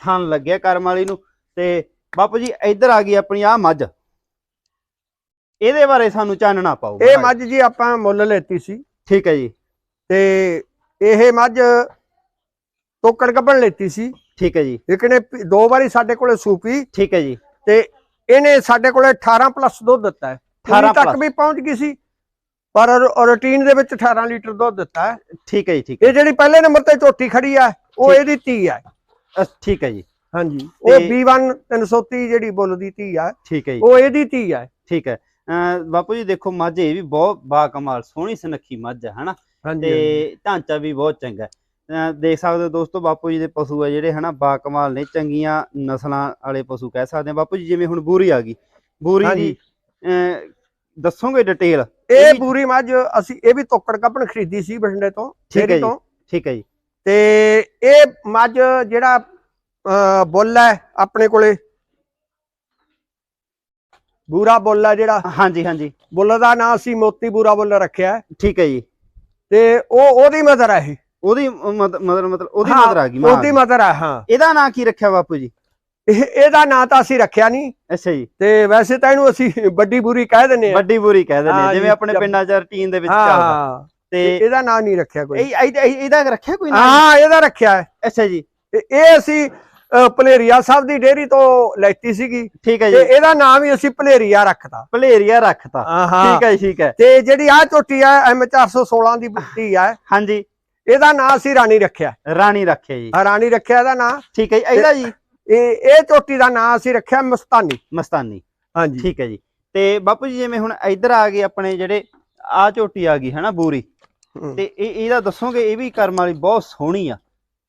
ਥਣ ਲੱਗਿਆ ਕਰਮ ਵਾਲੀ ਨੂੰ। ਤੇ ਬਾਪੂ ਜੀ ਇੱਧਰ ਆ ਗਈ ਆਪਣੀ ਆ ਮੱਝ। ਇਹਦੇ ਬਾਰੇ ਸਾਨੂੰ ਚਾਨਣਾ ਪਾਓ। ਇਹ ਮੱਝ ਜੀ ਆਪਾਂ ਮੁੱਲ ਲੈਤੀ ਸੀ। ਠੀਕ ਹੈ ਜੀ। ਤੇ ਇਹ ਮੱਝ ਤੋਕੜ ਕੱਪਣ ਲੈਤੀ ਸੀ। ਠੀਕ ਹੈ ਜੀ। ਲੇਕਿਨ ਇਹ ਪੀ- ਦੋ ਵਾਰੀ ਸਾਡੇ ਕੋਲੇ ਸੂਪੀ। ਠੀਕ ਹੈ ਜੀ। ਤੇ ਇਹਨੇ ਸਾਡੇ ਕੋਲੇ 18 ਪਲੱਸ ਦੁੱਧ ਦਿੱਤਾ ਹੈ। 18 18 ਤੱਕ। ਵੀ ਪਹੁੰਚ ਗਈ ਸੀ ਪਰ ਰੂਟੀਨ ਦੇ ਵਿੱਚ 18 ਲੀਟਰ ਦੁੱਧ ਦਿੱਤਾ ਹੈ। ਠੀਕ ਹੈ ਜੀ ਠੀਕ ਹੈ। ਇਹ ਜਿਹੜੀ ਪਹਿਲੇ ਨੰਬਰ ਤੇ ਝੋਟੀ ਖੜੀ ਹੈ ਉਹ। ਇਹਦੀ ਧੀ ਅ, ਠੀਕ ਹੈ ਜੀ। ਹਾਂਜੀ। ਉਹ ਤੇ- B1 330 ਜਿਹੜੀ ਬੁੱਲ ਦੀ ਧੀ ਹੈ ਠੀਕ ਹੈ ਜੀ। ਉਹ ਇਹਦੀ ਧੀ ਹੈ। ਠੀਕ ਹੈ। ਬਾਪੂ ਜੀ ਦੇਖੋ ਮੱਝ ਇਹ ਵੀ ਬਹੁਤ ਬਾ ਕਮਾਲ ਸੋਹਣੀ ਸੁਨੱਖੀ ਮੱਝ ਹੈ ਹਨਾ? ਤੇ ਢਾਂਚਾ ਵੀ ਬਹੁਤ ਚੰਗਾ ਦੇਖ ਸਕਦੇ ਹੋ ਦੋਸਤੋ ਬਾਪੂ ਜੀ ਦੇ ਪਸ਼ੂ ਆ ਜਿਹੜੇ ਹਨਾ ਬਾ ਕਮਾਲ ਨੇ ਚੰਗੀਆਂ ਨਸਲਾਂ ਵਾਲੇ ਪਸ਼ੂ ਕਹਿ ਸਕਦੇ ਆ ਬਾਪੂ ਜੀ ਜਿਵੇਂ ਹੁਣ ਬੂਰੀ ਆ ਗਈ ਬੂਰੀ ਦੀ ਦੱਸੋਗੇ ਡਿਟੇਲ ਇਹ ਪੂਰੀ ਮੱਝ ਅਸੀਂ ਇਹ ਵੀ ਤੋਕੜ ਕੱਪਣ ਖਰੀਦੀ ਸੀ ਬਠਿੰਡੇ ਤੋਂ ਠੀਕ। ਤੋਂ। ਠੀਕ ਹੈ ਜੀ। ਤੇ ਇਹ ਮੱਝ ਜਿਹੜਾ ਬੁੱਲ ਹੈ ਆਪਣੇ ਕੋਲੇ ਬੂਰਾ ਬੁੱਲ ਹੈ ਜਿਹੜਾ। ਹਾਂਜੀ ਹਾਂਜੀ। ਬੁੱਲ ਦਾ ਨਾਂ ਅਸੀਂ ਮੋਤੀ ਬੂਰਾ ਬੁੱਲ ਰੱਖਿਆ ਠੀਕ ਹੈ ਜੀ। ਤੇ ਉਹ ਉਹਦੀ ਮਦਰ ਹੈ ਇਹ। ਉਹਦੀ ਮਤਲਬ ਮਤਲਬ ਉਹਦੀ ਹਾਂ, ਮਦਰ ਆ ਗਈ ਮਾਂ ਉਹਦੀ ਮਦਰ ਹੈ ਹਾਂ। ਇਹਦਾ ਨਾਂ ਕੀ ਰੱਖਿਆ ਬਾਪੂ ਜੀ? ਇਹ ਇਹਦਾ ਨਾਂ ਤਾਂ ਅਸੀਂ ਰੱਖਿਆ ਨਹੀਂ। ਅੱਛਾ ਜੀ। ਤੇ ਵੈਸੇ ਤਾਂ ਇਹਨੂੰ ਅਸੀਂ ਵੱਡੀ ਬੂਰੀ ਕਹਿ ਦਿੰਦੇ ਆ ਵੱਡੀ ਬੂਰੀ ਕਹਿ ਦਿੰਦੇ ਆ, ਜਿਵੇਂ ਜੀ, ਆਪਣੇ ਜਬ- ਪਿੰਡਾਂ 'ਚ ਰੁਟੀਨ ਦੇ ਵਿੱਚ ਚੱਲਦਾ। ਹਾਂ। ਤੇ ਤੇ ਇਹਦਾ ਨਾਂ ਨਹੀਂ ਰੱਖਿਆ ਕੋਈ। ਇਹ ਇਹਦਾ- ਇਹਦਾ ਰੱਖਿਆ ਕੋਈ ਨਾਂ? ਹਾਂ ਇਹਦਾ ਰੱਖਿਆ। ਹੈ ਅੱਛਾ ਜੀ। ਤੇ ਇਹ ਅਸੀਂ ਭਲੇਰੀਆ ਸਾਹਿਬ ਦੀ ਡੇਅਰੀ ਤੋਂ ਲੈਤੀ ਸੀਗੀ। ਠੀਕ ਹੈ ਤੇ ਜੀ। ਇਹਦਾ ਨਾਮ ਹੀ ਅਸੀਂ ਭਲੇਰੀਆ ਰੱਖਤਾ। ਭਲੇਰੀਆ ਰੱਖਤਾ। ਠੀਕ ਹੈ ਠੀਕ ਹੈ। ਤੇ ਜਿਹੜੀ ਆ ਝੋਟੀ ਆ M416 ਦੀ ਬੁੱਤੀ ਆ ਹਾਂਜੀ। ਇਹਦਾ ਨਾਂ ਅਸੀਂ ਰਾਣੀ ਰੱਖਿਆ। ਰਾਣੀ ਰੱਖਿਆ ਜੀ। ਰਾਣੀ ਰੱਖਿਆ ਇਹਦਾ ਨਾਂ। ਠੀਕ ਹੈ ਇਹਦਾ ਜੀ? ਇਹ ਇਹ ਝੋਟੀ ਦਾ ਨਾਂ ਅਸੀਂ ਰੱਖਿਆ ਮਸਤਾਨੀ। ਮਸਤਾਨੀ। ਹਾਂਜੀ। ਠੀਕ ਹੈ ਜੀ। ਤੇ ਬਾਪੂ ਜੀ ਜਿਵੇਂ ਹੁਣ ਇੱਧਰ ਆ ਗਏ ਆਪਣੇ ਜਿਹੜੇ ਆ ਝੋਟੀ ਆ ਗਈ ਹਨਾ ਬੂਰੀ। ਤੇ ਇਹ ਇਹਦਾ ਦੱਸੋਗੇ ਇਹ ਵੀ ਕਰਮ ਵਾਲੀ ਬਹੁਤ ਸੋਹਣੀ ਆ।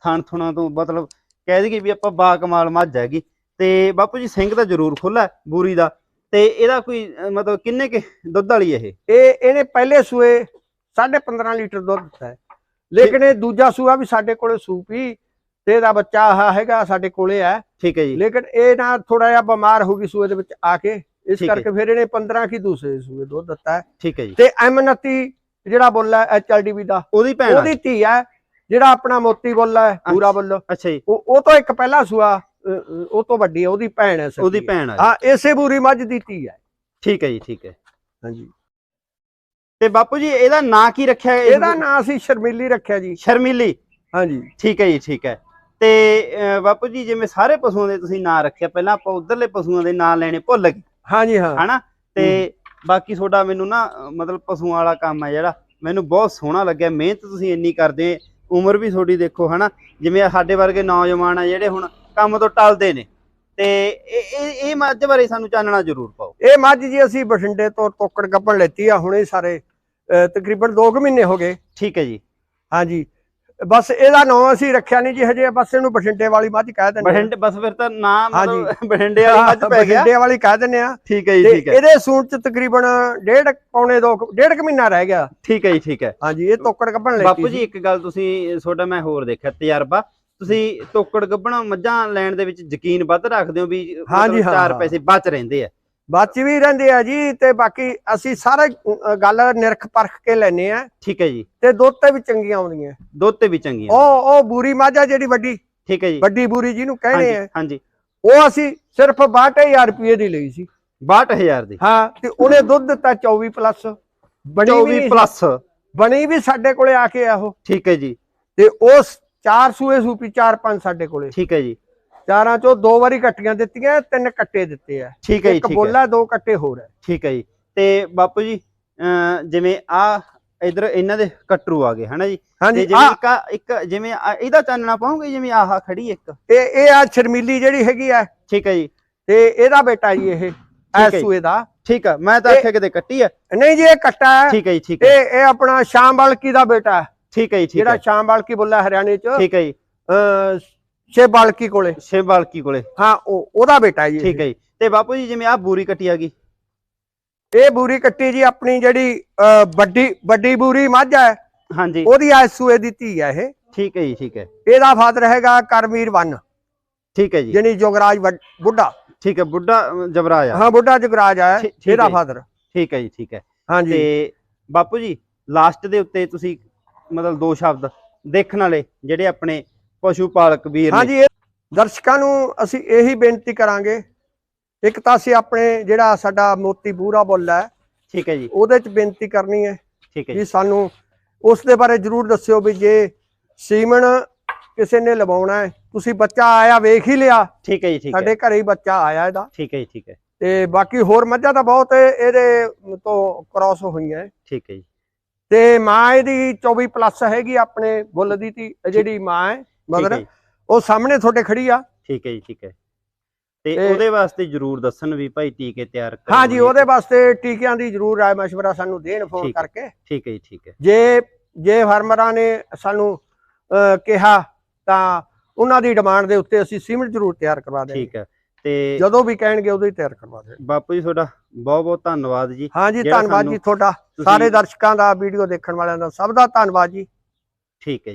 ਥਣ ਥੁਣਾ ਤੋਂ ਮਤਲਬ ਕਹਿ ਦਈਏ ਵੀ ਆਪਾਂ ਬਾ ਕਮਾਲ ਮੱਝ ਹੈਗੀ। ਤੇ ਬਾਪੂ ਜੀ ਸਿੰਘ ਤਾਂ ਜ਼ਰੂਰ ਖੁੱਲਾ ਬੂਰੀ ਦਾ। ਤੇ ਇਹਦਾ ਕੋਈ ਮਤਲਬ ਕਿੰਨੇ ਕਿ ਦੁੱਧ ਵਾਲੀ ਇਹ? ਇਹ ਇਹਨੇ ਪਹਿਲੇ ਸੂਏ 15.5 ਲੀਟਰ ਦੁੱਧ ਦਿੱਤਾ ਹੈ। ਲੇਕਿਨ ਇਹ ਦੂਜਾ ਸੂਆ ਵੀ ਸਾਡੇ ਕੋਲੇ ਸੂਪੀ ਤੇ ਇਹਦਾ ਬੱਚਾ ਆ ਹੈਗਾ ਸਾਡੇ ਕੋਲੇ ਹੈ। ਠੀਕ ਹੈ ਜੀ। ਲੇਕਿਨ ਇਹ ਨਾ ਥੋੜਾ ਜਿਹਾ ਬਿਮਾਰ ਹੋ ਗਈ ਸੂਏ ਦੇ ਵਿੱਚ ਆ ਕੇ ਇਸ। ਕਰਕੇ ਫਿਰ ਇਹਨੇ 15 ਕੀ ਦੂਸਰੇ ਸੂਏ ਦੁੱਧ ਦਿੱਤਾ ਹੈ। ਠੀਕ ਹੈ ਜੀ। ਤੇ M29 ਜਿਹੜਾ ਬੁੱਲ ਐਚਐਲਡੀਬੀ ਦਾ ਉਹਦੀ ਭੈਣ ਆ? ਉਹਦੀ ਧੀ ਹੈ। ਜਿਹੜਾ ਆਪਣਾ ਮੋਤੀ ਬੁੱਲ ਹੈ ਪੂਰਾ ਬੁੱਲ ਅੱਛਾ ਜੀ। ਉਹ ਉਹ ਤੋਂ ਇੱਕ ਪਹਿਲਾ ਸੂਆ ਉਹ ਤੋਂ ਵੱਡੀ ਹੈ ਉਹਦੀ ਭੈਣ ਹੈ ਉਹਦੀ ਹੈ। ਭੈਣ ਆ ਜੀ। ਹਾਂ ਇਸੇ ਬੂਰੀ ਮੱਝ ਦੀ ਧੀ ਹੈ। ਠੀਕ ਹੈ ਜੀ ਠੀਕ ਹੈ। ਹਾਂਜੀ। ਤੇ ਬਾਪੂ ਜੀ ਇਹਦਾ ਨਾਂ ਕੀ ਰੱਖਿਆ ਹੈ? ਇਹਦਾ ਨਾਂ ਅਸੀਂ ਸ਼ਰਮੀਲੀ ਰੱਖਿਆ ਜੀ। ਸ਼ਰਮੀਲੀ? ਹਾਂਜੀ। ਠੀਕ ਹੈ ਜੀ ਠੀਕ ਹੈ। ਤੇ ਬਾਪੂ ਜੀ ਜਿਵੇਂ ਸਾਰੇ ਪਸ਼ੂਆਂ ਦੇ ਤੁਸੀਂ ਨਾਂ ਰੱਖਿਆ ਪਹਿਲਾਂ ਆਪਾਂ ਉਧਰਲੇ ਪਸ਼ੂਆਂ ਦੇ ਨਾਂ ਲੈਣੇ ਭੁੱਲ ਗਏ। ਹਾਂਜੀ ਹਾਂ। ਹਨਾ? ਤੇ ਬਾਕੀ ਤੁਹਾਡਾ ਮੈਨੂੰ ਨਾ ਮਤਲਬ ਪਸ਼ੂਆਂ ਵਾਲਾ ਕੰਮ ਹੈ ਜਿਹੜਾ ਮੈਨੂੰ ਬਹੁਤ ਸੋਹਣਾ ਲੱਗਿਆ ਮਿਹਨਤ ਤੁਸੀਂ ਇੰਨੀ ਕਰਦੇ ਉਮਰ ਵੀ ਤੁਹਾਡੀ ਦੇਖੋ ਹਨਾ ਜਿਵੇਂ ਸਾਡੇ ਵਰਗੇ ਨੌਜਵਾਨ ਆ ਜਿਹੜੇ ਹੁਣ ਕੰਮ ਤੋਂ ਟਲਦੇ ਨੇ ਤੇ ਇਹ ਇਹ ਮੱਝ ਬਾਰੇ ਸਾਨੂੰ ਚਾਨਣਾ ਜ਼ਰੂਰ ਪਾਓ। ਇਹ ਮੱਝ ਜੀ ਅਸੀਂ ਬਠਿੰਡੇ ਤੋਂ ਤੋਕੜ ਗੱਪਣ ਲੈਤੀ ਆ ਹੁਣੇ ਸਾਰੇ ਤਕਰੀਬਨ 2 ਮਹੀਨੇ ਹੋ ਗਏ। ਠੀਕ ਹੈ ਜੀ। ਹਾਂਜੀ ਬਸ ਇਹਦਾ ਨਾਮ ਅਸੀਂ ਰੱਖਿਆ ਨਹੀਂ ਜੀ ਹਜੇ ਬਸ ਇਹਨੂੰ ਬਠਿੰਡੇ ਵਾਲੀ ਮੱਝ ਕਹਿ ਦਿੰਦੇ। ਬਠਿੰਡੇ ਬਸ ਫਿਰ ਤਾਂ ਨਾਮ ਬਠਿੰਡੇ ਵਾਲੀ ਮੱਝ ਪੈ ਗਿਆ। ਬਠਿੰਡੇ ਵਾਲੀ ਕਹਿ ਦਿੰਦੇ ਆ ਠੀਕ ਹੈ ਜੀ ਠੀਕ ਹੈ। ਇਹਦੇ ਸੂਣ ਚ ਤਕਰੀਬਨ ਡੇਢ ਪੌਣੇ ਦੋ ਕੁ- ਡੇਢ ਕੁ ਮਹੀਨਾ ਰਹਿ ਗਿਆ। ਠੀਕ ਹੈ ਜੀ ਠੀਕ ਹੈ। ਹਾਂਜੀ ਇਹ ਤੋਕੜ ਗੱਪਣ ਲੈਤੀ ਬਾਪੂ ਜੀ ਇੱਕ ਗੱਲ ਤੁਸੀਂ ਤੁਹਾਡਾ ਮੈਂ ਹੋਰ ਦੇਖਿਆ ਤਜਰਬਾ। ਤੁਸੀਂ ਤੋਕੜ ਗੱਬਣਾ ਮੱਝਾਂ ਲੈਣ ਦੇ ਵਿੱਚ ਯਕੀਨ ਵੱਧ ਰੱਖਦੇ ਹੋ ਵੀ ਮਤਲਬ ਹਾਂਜੀ, ਹਾਂ, ਚਾਰ ਹਾਂ। ਪੈਸੇ ਬਚ ਰਹਿੰਦੇ ਆ। ਬਾਚੀ ਵੀ ਰਹਿੰਦੇ ਆ ਜੀ ਤੇ ਬਾਕੀ ਅਸੀਂ ਸਾਰਾ ਗੱਲ ਨਿਰਖ ਪਰਖ ਕੇ ਲੈਨੇ ਆ। ਠੀਕ ਹੈ ਜੀ। ਤੇ ਦੁੱਧ ਤੇ ਵੀ ਚੰਗੀਆਂ ਆਉਂਦੀਆਂ। ਦੁੱਧ ਤੇ ਵੀ ਚੰਗੀਆਂ। ਉਹ ਉਹ ਬੂਰੀ ਮੱਝ ਜਿਹੜੀ ਵੱਡੀ ਠੀਕ ਹੈ ਜੀ। ਵੱਡੀ ਬੂਰੀ ਜਿਹਨੂੰ ਕਹਿੰਦੇ ਆ। ਹਾਂਜੀ ਉਹ ਅਸੀਂ ਸਿਰਫ 62000 ਰੁਪਏ ਦੀ ਲਈ ਸੀ। 62000 ਦੀ। ਹਾਂ ਤੇ ਉਹਨੇ ਦੁੱਧ ਦਿੱਤਾ 24 ਪਲੱਸ। ਬਣੀ ਵੀ 24 ਨਹੀਂ ਪਲੱਸ। ਬਣੀ ਵੀ ਸਾਡੇ ਕੋਲੇ ਆ ਕੇ ਆ ਉਹ। ਠੀਕ ਹੈ ਜੀ। ਤੇ ਉਸ ਚਾਰ ਸੂਏ ਸੂਪੀ ਚਾਰ ਪੰਜ ਸਾਡੇ ਕੋਲੇ। ਠੀਕ ਹੈ ਜੀ। ਚਾਰਾਂ ਚੋਂ ਦੋ ਵਾਰੀ ਕੱਟੀਆਂ ਦਿੱਤੀਆਂ ਤਿੰਨ ਕੱਟੇ ਦਿੱਤੇ ਆ। ਠੀਕ ਹੈ ਜੀ ਇੱਕ ਬੋਲਾ ਦੋ ਕੱਟੇ ਹੋਰ ਹੈ ਠੀਕ ਹੈ ਜੀ। ਤੇ ਬਾਪੂ ਜੀ ਜਿਵੇਂ ਆ ਇਧਰ ਇਹਨਾਂ ਦੇ ਕਟਰੂ ਆ ਗਏ ਹਨਾ ਜੀ? ਤੇ ਜਿਵੇਂ ਇੱਕ ਇੱਕ ਜਿਵੇਂ ਇਹਦਾ ਚਾਨਣਾ ਪਾਉਂਗੇ ਜਿਵੇਂ ਆਹ ਖੜੀ ਇੱਕ? ਇਹ ਇਹ ਆ ਸ਼ਰਮੀਲੀ ਜਿਹੜੀ ਹੈਗੀ ਆ। ਠੀਕ ਹੈ ਜੀ। ਤੇ ਇਹਦਾ ਬੇਟਾ ਜੀ ਇਹ ਹੈ ਐ ਜੀ। ਸੂਏ ਦਾ ਠੀਕ ਹੈ ਮੈਂ ਤਾਂ ਆਖਿਆ ਕਿਤੇ ਕੱਟੀ ਆ। ਨਹੀਂ ਜੀ ਇਹ ਕੱਟਾ ਹੈ। ਠੀਕ ਹੈ ਜੀ ਠੀਕ ਹੈ। ਇਹ ਇਹ ਆਪਣਾ ਸ਼ਾਮ ਬਾਲਕੀ ਦਾ ਬੇਟਾ ਹੈ। ਠੀਕ ਹੈ ਜੀ ਠੀਕ ਜਿਹੜਾ ਹੈ। ਸ਼ਾਮ ਬਾਲਕੀ ਬੁੱਲਾ ਹਰਿਆਣੇ ਚ। ਠੀਕ ਹੈ ਜੀ। ਸ਼ੇ ਬਾਲਕੀ ਕੋਲੇ। ਸ਼ਿਵ ਬਾਲਕੀ ਕੋਲੇ। ਹਾਂ ਉਹ ਉਹਦਾ ਬੇਟਾ ਜੀ ਠੀਕ ਹੈ ਜੀ। ਤੇ ਬਾਪੂ ਜੀ ਜਿਵੇਂ ਆ ਬੂਰੀ ਕੱਟੀ ਆ ਗਈ। ਇਹ ਬੂਰੀ ਕੱਟੀ ਜੀ ਆਪਣੀ ਜਿਹੜੀ ਵੱਡੀ ਵੱਡੀ ਬੂਰੀ ਮੱਝ ਹੈ। ਹਾਂਜੀ। ਉਹਦੀ ਐ ਸੂਏ ਦੀ ਧੀ ਹੈ ਇਹ। ਠੀਕ ਹੈ ਜੀ ਠੀਕ ਹੈ। ਇਹਦਾ ਫਾਦਰ ਹੈਗਾ ਕਰਮੀਰ ਵਨ। ਠੀਕ ਹੈ ਜੀ। ਜਿਹਨੀ ਜੋਗਰਾਜ ਬੁੱਢਾ। ਠੀਕ ਹੈ ਬੁੱਢਾ ਆ। ਹਾਂ ਬੁੱਢਾ ਜੋਗਰਾਜ ਠੀਕ ਇਹਦਾ। ਫਾਦਰ। ਠੀਕ ਹੈ ਜੀ ਠੀਕ ਹੈ। ਹਾਂਜੀ। ਤੇ ਬਾਪੂ ਜੀ ਲਾਸਟ ਦੇ ਉੱਤੇ ਤੁਸੀਂ ਮਤਲਬ ਦੋ ਸ਼ਬਦ ਦੇਖਣ ਵਾਲੇ ਜਿਹੜੇ ਆਪਣੇ ਪਸ਼ੂ ਪਾਲਕ ਵੀਰ ਨੇ। ਹਾਂਜੀ ਦਰਸ਼ਕਾਂ ਨੂੰ ਅਸੀਂ ਇਹੀ ਬੇਨਤੀ ਕਰਾਂਗੇ ਇੱਕ ਤਾਂ ਅਸੀਂ ਆਪਣੇ ਜਿਹੜਾ ਸਾਡਾ ਮੋਤੀ ਬੂਰਾ ਬੁੱਲ ਹੈ ਠੀਕ ਹੈ ਜੀ। ਉਹਦੇ ਚ ਬੇਨਤੀ ਕਰਨੀ ਹੈ ਠੀਕ ਹੈ ਜੀ। ਸਾਨੂੰ ਉਸ ਦੇ ਬਾਰੇ ਜਰੂਰ ਦੱਸਿਓ ਵੀ ਜੇ ਸੀਮਨ ਕਿਸੇ ਨੇ ਲਵਾਉਣਾ ਹੈ ਤੁਸੀਂ ਬੱਚਾ ਆਇਆ ਵੇਖ ਹੀ ਲਿਆ। ਠੀਕ ਹੈ ਜੀ ਠੀਕ ਹੈ। ਸਾਡੇ ਘਰੇ ਹੀ ਬੱਚਾ ਆਇਆ ਇਹਦਾ। ਠੀਕ ਹੈ ਜੀ ਠੀਕ ਹੈ। ਤੇ ਬਾਕੀ ਹੋਰ ਮੱਝਾਂ ਤਾਂ ਬਹੁਤ ਇਹਦੇ ਤੋਂ ਕ੍ਰਾਸ ਹੋਈਆਂ ਹੈ। ਠੀਕ ਹੈ ਜੀ। ਤੇ ਮਾਂ ਇਹਦੀ 24 ਪਲੱਸ ਹੈਗੀ ਆਪਣੇ ਬੁੱਲ ਦੀ ਤੀ ਜਿਹੜੀ ਮਾਂ ਹੈ ਮਦਰ ਜੀ, ਉਹ ਸਾਹਮਣੇ ਤੁਹਾਡੇ ਖੜੀ ਆ। ਠੀਕ ਹੈ ਜੀ ਠੀਕ ਹੈ। ਤੇ ਉਹਦੇ ਵਾਸਤੇ ਜਰੂਰ ਦੱਸਣ ਵੀ ਭਾਈ ਟੀਕੇ ਤਿਆਰ ਕਰੋ ਹਾਂਜੀ ਉਹਦੇ ਵਾਸਤੇ ਟੀਕਿਆਂ ਦੀ ਜਰੂਰ ਰਾਏ ਮਸ਼ਵਰਾ ਸਾਨੂੰ ਦੇਣ ਫੋਨ ਹੈ। ਕਰਕੇ। ਠੀਕ ਹੈ ਜੀ ਠੀਕ ਹੈ। ਜੇ ਜੇ ਫਾਰਮਰਾਂ ਨੇ ਸਾਨੂੰ ਕਿਹਾ ਤਾਂ ਉਹਨਾਂ ਦੀ ਡਿਮਾਂਡ ਦੇ ਉੱਤੇ ਅਸੀਂ ਸੀਮਿੰਟ ਜ਼ਰੂਰ ਤਿਆਰ ਕਰਵਾ ਦੇਵਾਂਗੇ ਠੀਕ ਹੈ। ਤੇ ਜਦੋਂ ਵੀ ਕਹਿਣਗੇ ਉਦੋਂ ਹੀ ਤਿਆਰ ਕਰਵਾ ਦੇਵਾਂਗੇ ਬਾਪੂ ਜੀ ਤੁਹਾਡਾ ਬਹੁਤ ਬਹੁਤ ਧੰਨਵਾਦ ਜੀ। ਹਾਂਜੀ ਜਿਹੜਾ ਧੰਨਵਾਦ ਜੀ ਤੁਹਾਡਾ। ਸਾਰੇ ਦਰਸ਼ਕਾਂ ਦਾ ਵੀਡੀਓ ਦੇਖਣ ਵਾਲਿਆਂ ਦਾ ਸਭ ਦਾ ਧੰਨਵਾਦ ਜੀ। ਠੀਕ ਹੈ